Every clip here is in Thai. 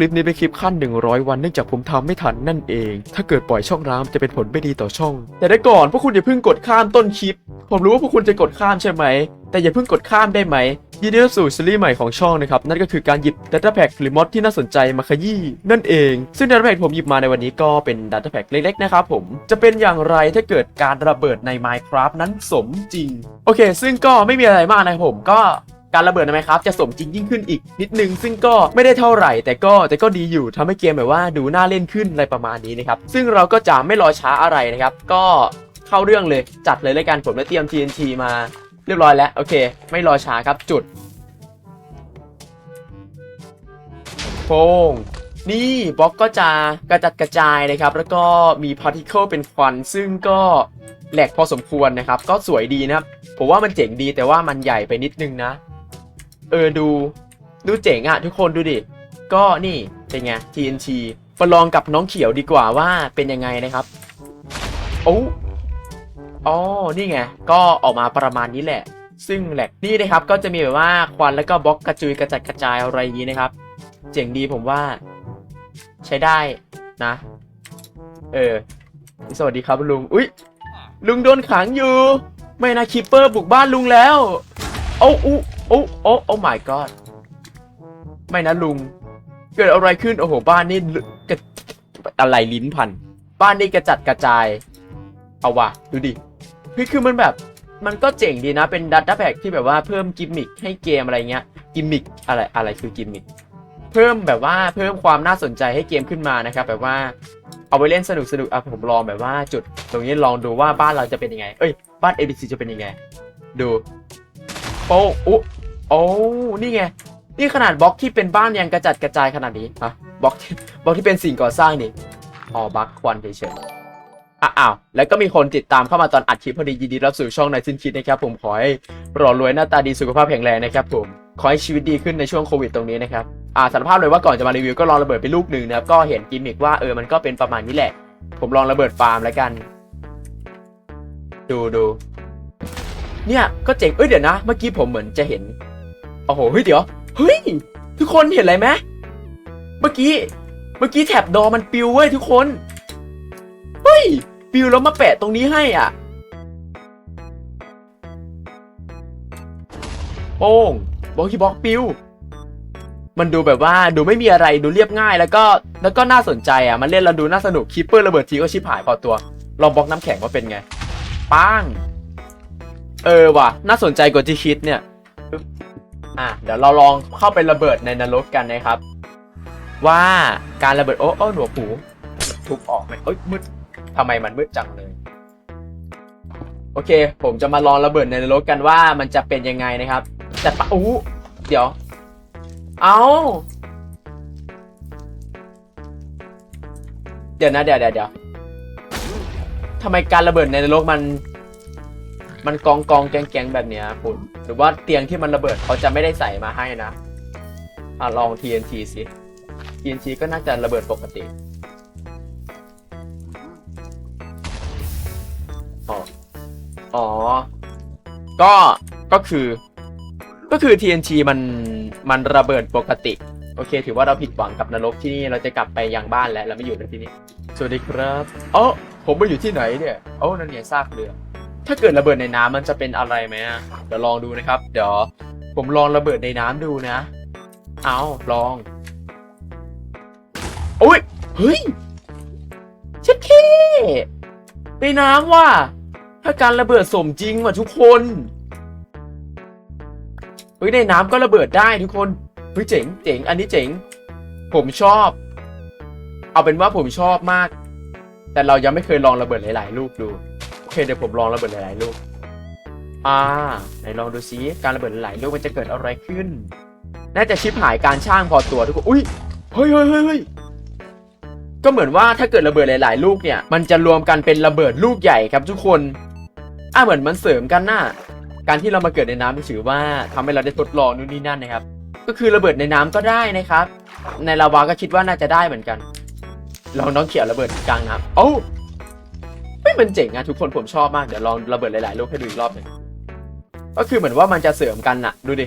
ลิปนี้เป็นคลิปขั้น 100 วันเนื่องจากผมทำไม่ทันนั่นเอง ถ้าเกิดปล่อยช่องร้ามจะเป็นผลไม่ดีต่อช่อง แต่ได้ก่อนพวกคุณอย่าเพิ่งกดข้ามต้นคลิป ผมรู้ว่าพวกคุณจะกดข้ามใช่ไหม แต่อย่าเพิ่งกดข้ามได้ไหมยินดีต้อนสู่ซีรีส์ใหม่ของช่องนะครับ นั่นก็คือการหยิบ Data Pack หรือมอดที่น่าสนใจมาขยี้นั่นเอง ซึ่ง Data Pack ผมหยิบมาในวันนี้ก็เป็น Data Pack เล็กๆนะครับผมจะเป็นอย่างไรถ้าเกิดการระเบิดใน Minecraft นั้นสมจริง โอเค ซึ่งก็ไม่มีอะไรมากนะผมก็ การระเบิดใน Minecraft จะสมจริงยิ่งขึ้นอีกนิดนึง ซึ่งก็ไม่ได้เท่าไหร่ แต่ก็แต่ก็ดีอยู่ทำให้เกมแบบว่าดูน่าเล่นขึ้นอะไรประมาณนี้นะครับ ซึ่งเราก็จะไม่รอช้าอะไรนะครับ ก็เข้าเรื่องเลยจัดเลยแล้วกันผมได้เตรียม TNT มาเรียบร้อยแล้วโอเค ไม่รอช้าครับจุดโฟงนี่บล็อกก็จะกระจัดกระจายนะครับ แล้วก็มีพาร์ติเคิลเป็นควัน ซึ่งก็แหลกพอสมควรนะครับ ก็สวยดีนะครับ ผมว่ามันเจ๋งดีแต่ว่ามันใหญ่ไปนิดนึงนะ เออดู ดูเจ๋งอะทุกคนดูดิ ก็นี่เป็นไง TNT ประลองกับน้องเขียวดีกว่าว่าเป็นยังไงนะครับ โอ้อ๋อนี่ไง ก็ออกมาประมาณนี้แหละ ซึ่งแหลกนี่นะครับก็จะมีแบบว่าควันแล้วก็บล็อกกระจุยกระจัดกระจายอะไรอย่างนี้นะครับ เจ๋งดีผมว่า ใช้ได้นะ เออ สวัสดีครับลุง อุ๊ยลุงโดนขังอยู่ ไม่นะคิปเปอร์บุกบ้านลุงแล้วโอ้อู้ โอ้โอ้โอ้ my god ไม่นะลุง เกิดอะไรขึ้น โอ้โห บ้านนี่ลุกระอะไรลิ้นพัน บ้านนี่กระจัดกระจาย เอาวะดูดิเฮ้ยคือมันแบบ มันก็เจ๋งดีนะ เป็นดัตต้าแพ็กที่แบบว่าเพิ่มกิมมิคให้เกมอะไรเงี้ย กิมมิคอะไรอะไรคือกิมมิค เพิ่มแบบว่าเพิ่มความน่าสนใจให้เกมขึ้นมานะครับ แบบว่า เอาไปเล่นสนุกสนุกอะผมลองแบบว่าจุด ตรงนี้ลองดูว่าบ้านเราจะเป็นยังไง เอ้ย บ้าน ABC จะเป็นยังไง ดูโป้อุ๊ โอ้นี่ไง นี่ขนาดบล็อกที่เป็นบ้านยังกระจัดกระจายขนาดนี้ฮะบล็อกที่บล็อกที่เป็นสิ่งก่อสร้างนี่อ๋อบักควันเฉยๆอ้าวแล้วก็มีคนติดตามเข้ามาตอนอัดคลิปพอดียินดีรับสู่ช่องในซินคิดนะครับผมขอให้รอรวยหน้าตาดีสุขภาพแข็งแรงนะครับผมขอให้ชีวิตดีขึ้นในช่วงโควิดตรงนี้นะครับอ่าสารภาพเลยว่าก่อนจะมารีวิวก็ลองระเบิดไปลูกหนึ่งนะครับก็เห็นกิมมิกว่าเออมันก็เป็นประมาณนี้แหละ ผมลองระเบิดฟาร์มแล้วกัน ดูดูเนี่ยก็เจ๋งเอ้ยเดี๋ยวนะ เมื่อกี้ผมเหมือนจะเห็น โอ้โหเฮ้ยเดี๋ยวเฮ้ยทุกคนเห็นอะไรไหมเมื่อกี้เมื่อกี้แถบดอมันปิวเว้ยทุกคนเฮ้ยปิวแล้วมาแปะตรงนี้ให้อะโป้งบล็อกที่บล็อกปิวมันดูแบบว่าดูไม่มีอะไรดูเรียบง่าย แล้วก็แล้วก็น่าสนใจอะมันเล่นแล้วดูน่าสนุกคิปเปอร์ระเบิดทีก็ชิบหายพอตัว ลองบล็อกน้ำแข็งว่าเป็นไงป้าง เออว่ะ น่าสนใจกว่าที่คิดเนี่ย อะเดี๋ยวเราลองเข้าไประเบิดในนรกกันนะครับ ว่าการระเบิดโอ้โอ้หนวกหูทุบออกไหมเอ้ยมืดทำไมมันมืดจังเลย โอเค ผมจะมาลองระเบิดในนรกกันว่ามันจะเป็นยังไงนะครับ แต่ปะอู้เดี๋ยว เอาเดี๋ยวนะเดี๋ยวเดี๋ยวเดี๋ยวทำไมการระเบิดในนรกมัน มันกองกองแกงแกงแบบเนี้ยคุณหรือว่าเตียงที่มันระเบิดเขาจะไม่ได้ใส่มาให้นะอะลอง TNT สิ TNT ก็น่าจะระเบิดปกติอ๋ออ๋อ ก็ก็คือ ก็คือ TNT มันมันระเบิดปกติ โอเค ถือว่าเราผิดหวังกับนรกที่นี่เราจะกลับไปยังบ้านแล้วเราไม่อยู่ในที่นี่สวัสดีครับเออผมมาอยู่ที่ไหนเนี่ยโอ้นั่นเนี่ยซากเรือ ถ้าเกิดระเบิดในน้ำมันจะเป็นอะไรไหมอะเดี๋ยวลองดูนะครับ เดี๋ยวผมลองระเบิดในน้ำดูนะ เอาลองโอ้ยเฮ้ยเช็ดเคในน้ำว่ะถ้าการระเบิดสมจริงว่ะทุกคนเฮ้ยในน้ำก็ระเบิดได้ทุกคนเฮ้ยเจ๋งเจ๋งอันนี้เจ๋ง ผมชอบ เอาเป็นว่าผมชอบมาก แต่เรายังไม่เคยลองระเบิดหลาย ๆ ลูกดู เคเดี๋ยวผมลองระเบิดหลายๆลูก อ่า ไหนลองดูซิการระเบิดหลายๆลูกมันจะเกิดอะไรขึ้น น่าจะชิปหายการช่างพอตัวทุกคน อุ้ย เฮ้ยเฮ้ยเฮ้ยก็เหมือนว่าถ้าเกิดระเบิดหลาย ๆ ลูกเนี่ย มันจะรวมกันเป็นระเบิดลูกใหญ่ครับทุกคน อ่าเหมือนมันเสริมกันน่ะ การที่เรามาเกิดในน้ำถือว่าทำให้เราได้ทดลองนู่นนี่นั่นนะครับ ก็คือระเบิดในน้ำก็ได้นะครับ ในลาวาก็คิดว่าน่าจะได้เหมือนกันลองน้องเขียวระเบิดกลางน้ำโอ้า ไม่มันเจ๋งอะทุกคนผมชอบมาก เดี๋ยวลองระเบิดหลายๆลูกให้ดูอีกรอบหนึ่งก็คือเหมือนว่ามันจะเสริมกันน่ะดูดิ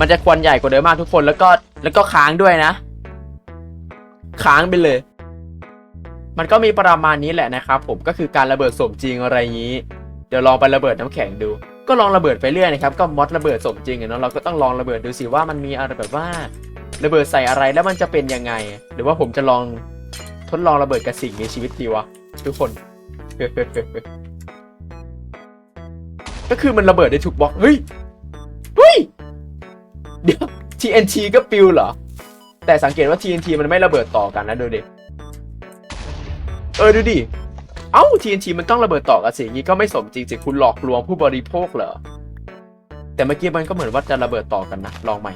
มันจะควันใหญ่กว่าเดิมมากทุกคนแล้วก็แล้วก็ค้างด้วยนะ ค้างไปเลย มันก็มีประมาณนี้แหละนะครับผมก็คือการระเบิดสมจริงอะไรงนี้ เดี๋ยวลองไประเบิดน้ำแข็งดู ก็ลองระเบิดไปเรื่อยนะครับก็มอดระเบิดสมจริงเนาะเราก็ต้องลองระเบิดดูสิว่ามันมีอะไรแบบว่า ระเบิดใส่อะไรแล้วมันจะเป็นยังไง หรือว่าผมจะลองทดลองระเบิดกับสิ่งมีชีวิตดีวะ ทุกคน ก็คือมันระเบิดได้ทุกบล็อก เฮ้ย เฮ้ย เดี๋ยว TNT ก็ปิวเหรอ แต่สังเกตว่า TNT มันไม่ระเบิดต่อกันนะดูดิ เออดูดิ เอ้า TNT มันต้องระเบิดต่อกันสิงี้ก็ไม่สมจริงสิคุณหลอกลวงผู้บริโภคเหรอ แต่เมื่อกี้มันก็เหมือนว่าจะระเบิดต่อกันนะ ลองใหม่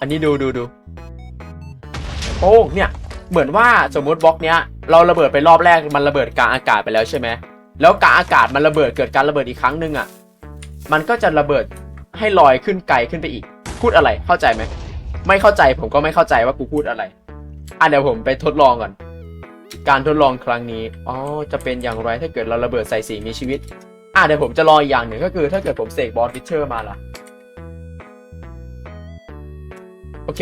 อันนี้ดูดูดูโอ้เนี่ย เหมือนว่าสมมุติบล็อกเนี้ยเราระเบิดไปรอบแรกมันระเบิดกลางอากาศไปแล้วใช่ไหมแล้วกลางอากาศมันระเบิดเกิดการระเบิดอีกครั้งหนึ่งอะมันก็จะระเบิดให้ลอยขึ้นไกลขึ้นไปอีก พูดอะไรเข้าใจไหมไม่เข้าใจผมก็ไม่เข้าใจว่ากูพูดอะไรอะเดี๋ยวผมไปทดลองก่อน การทดลองครั้งนี้อ๋อจะเป็นอย่างไรถ้าเกิดเราระเบิดใส่สิ่งมีชีวิตอะเดี๋ยวผมจะลองอีกอย่างหนึ่งก็คือถ้าเกิดผมเสกบอสวิเชอร์มาล่ะโอเค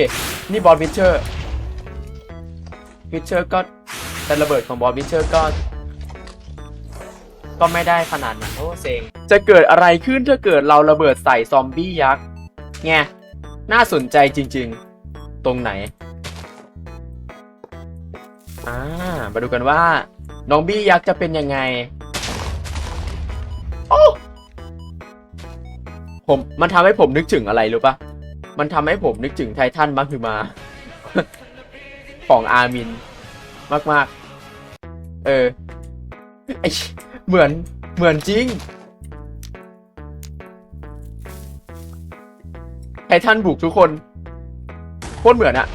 นี่บอสวิเชอร์ วิเชอร์ก็แต่ระเบิดของบอสวิเชอร์ก็ ก็ไม่ได้ขนาดนั้นโอ้เซ็งจะเกิดอะไรขึ้นถ้าเกิดเราระเบิดใส่ซอมบี้ยักษ์ไงน่าสนใจจริง ๆ ตรงไหนอ่ามาดูกันว่า น้องบี้ยักษ์จะเป็นยังไงโอ้ผมมันทำให้ผมนึกถึงอะไรรู้ปะมันทำให้ผมนึกถึงไททันมังคือมา ของอาร์มิน มาก ๆ เออไอเหมือนเหมือนจริงไททันบุกทุกคนโคตรเหมือนอะ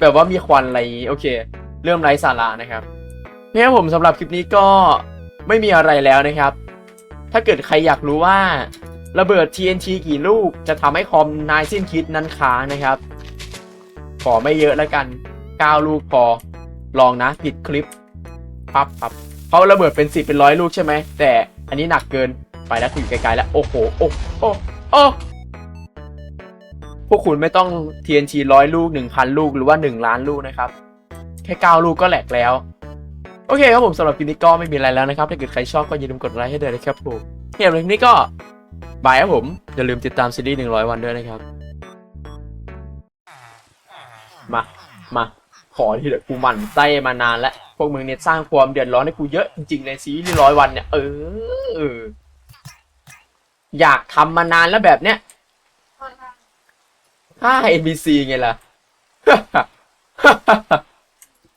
แบบว่ามีควันอะไรโอเค เริ่มไร้สาระนะครับเนี่ยผมสำหรับคลิปนี้ก็ไม่มีอะไรแล้วนะครับ ถ้าเกิดใครอยากรู้ว่าระเบิด TNT กี่ลูกจะทำให้คอมนายสิ้นคิดนั้นค้างนะครับ ขอไม่เยอะแล้วกัน 9 ลูกพอ ลองนะปิดคลิปปั๊บปั๊บเขาระเบิดเป็น10เป็นร้อยลูกใช่ไหม แต่อันนี้หนักเกินไปแล้วคุณอยู่ไกลๆแล้ว โอ้โห โอ้โอ้โอ้พวกคุณไม่ต้อง TNT ร้อยลูก 1,000 ลูกหรือว่า 1 ล้านลูกนะครับ แค่ 9 ลูกก็แหลกแล้ว โอเคครับผมสำหรับคลิปนี้ก็ไม่มีอะไรแล้วนะครับ ถ้าเกิดใครชอบก็อย่าลืมกดไลค์ให้ด้วยนะครับผมเฮียเลยคลิปนี้ก็บายครับผม อย่าลืมติดตามซีรีส์100 วันด้วยนะครับ มา มา ขอที่เดี๋ยวกูหมั่นไส้มานานแล้ว พวกมึงเนี่ยสร้างความเดือดร้อนให้กูเยอะจริงๆเลยซีรีส์ร้อยวันเนี่ย เออ อยากทำมานานแล้วแบบเนี้ยค่า NBC ไงล่ะ